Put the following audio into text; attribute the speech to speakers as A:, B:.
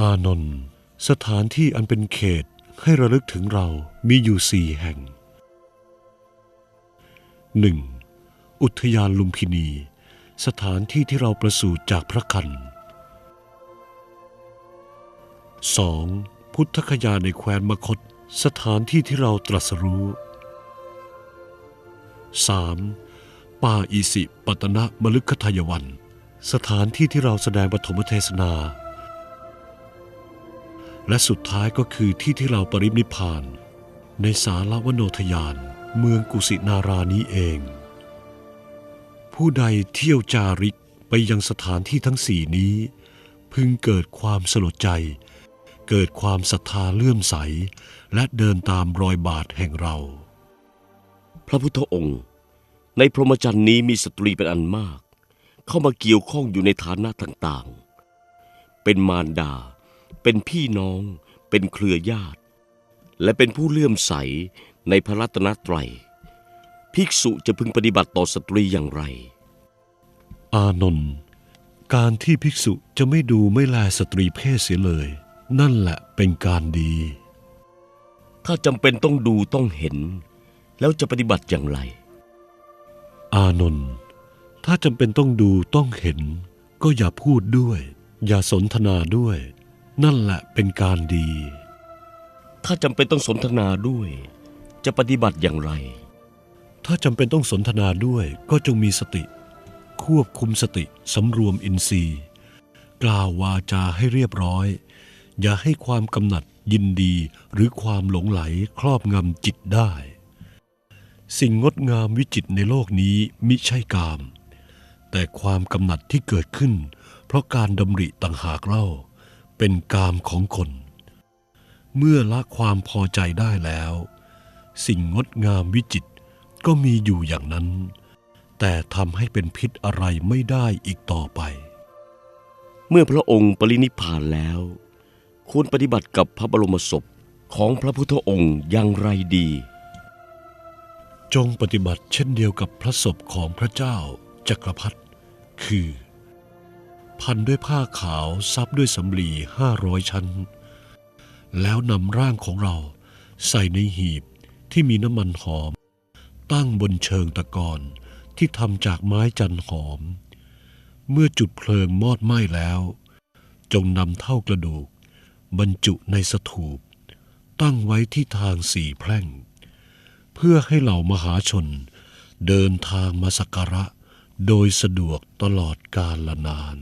A: อานนท์สถานที่อันเป็นเขตให้ระลึกถึงเรามีอยู่สี่แห่ง 1. อุทยานลุมพินี สถานที่ที่เราประสูติจากพระคัน 2. พุทธคยาในแคว้นมคต สถานที่ที่เราตรัสรู้ 3. ป่าอิสิปตนะมลึกขทายวัน สถานที่ที่เราแสดงปฐมเทศนา และสุดท้ายก็คือที่ที่เราปรินิพพาน ในสาลวโนทยาน เมืองกุสินารานี้เอง ผู้ใดเที่ยวจาริกไปยังสถานที่ทั้งสี่นี้ พึงเกิดความสลดใจ เกิดความศรัทธาเลื่อมใส และเดินตามรอยบาทแห่งเรา
B: พระพุทธองค์ ในพรหมจรรย์นี้มีสตรีเป็นอันมาก เข้ามาเกี่ยวข้องอยู่ในฐานะต่างๆ เป็นมารดา เป็นพี่น้อง เป็นเครือญาติ และเป็นผู้เลื่อมใสในพระรัตนตรัย ภิกษุจะพึงปฏิบัติต่อสตรีอย่างไร
A: อานนท์การที่ภิกษุจะไม่ดูไม่แลสตรีเพศเสียเลย นั่นแหละเป็นการดี
B: ถ้าจำเป็นต้องดูต้องเห็น แล้วจะปฏิบัติอย่างไร
A: อานนท์ถ้าจำเป็นต้องดูต้องเห็น ก็อย่าพูดด้วย อย่าสนทนาด้วย นั่นแหละเป็นการดี
B: ถ้าจำเป็นต้องสนทนาด้วย จะปฏิบัติอย่างไร
A: ถ้าจำเป็นต้องสนทนาด้วยก็จงมีสติ ควบคุมสติสำรวมอินทรีย์ กล่าววาจาให้เรียบร้อย อย่าให้ความกำหนัดยินดีหรือความหลงไหลครอบงำจิตได้ สิ่งงดงามวิจิตรในโลกนี้มิใช่กาม แต่ความกำหนัดที่เกิดขึ้น เพราะการดำริต่างหากเล่า เป็นกามของคน เมื่อละความพอใจได้แล้ว สิ่งงดงามวิจิตก็มีอยู่อย่างนั้น แต่ทำให้เป็นพิษอะไรไม่ได้อีกต่อไป
B: เมื่อพระองค์ปรินิพพานแล้ว ควรปฏิบัติกับพระบรมศพของพระพุทธองค์อย่างไรดี
A: จงปฏิบัติเช่นเดียวกับพระศพของพระเจ้าจักรพรรดิคือ พันด้วยผ้าขาวซับด้วยสำลีห้าร้อยชั้น แล้วนำร่างของเราใส่ในหีบที่มีน้ำมันหอม ตั้งบนเชิงตะกอนที่ทำจากไม้จันหอม เมื่อจุดเพลิงมอดไหม้แล้ว จงนำเท่ากระดูก บรรจุในสถูป ตั้งไว้ที่ทางสี่แพร่ง เพื่อให้เหล่ามหาชน เดินทางมาสักการะโดยสะดวกตลอดกาลนาน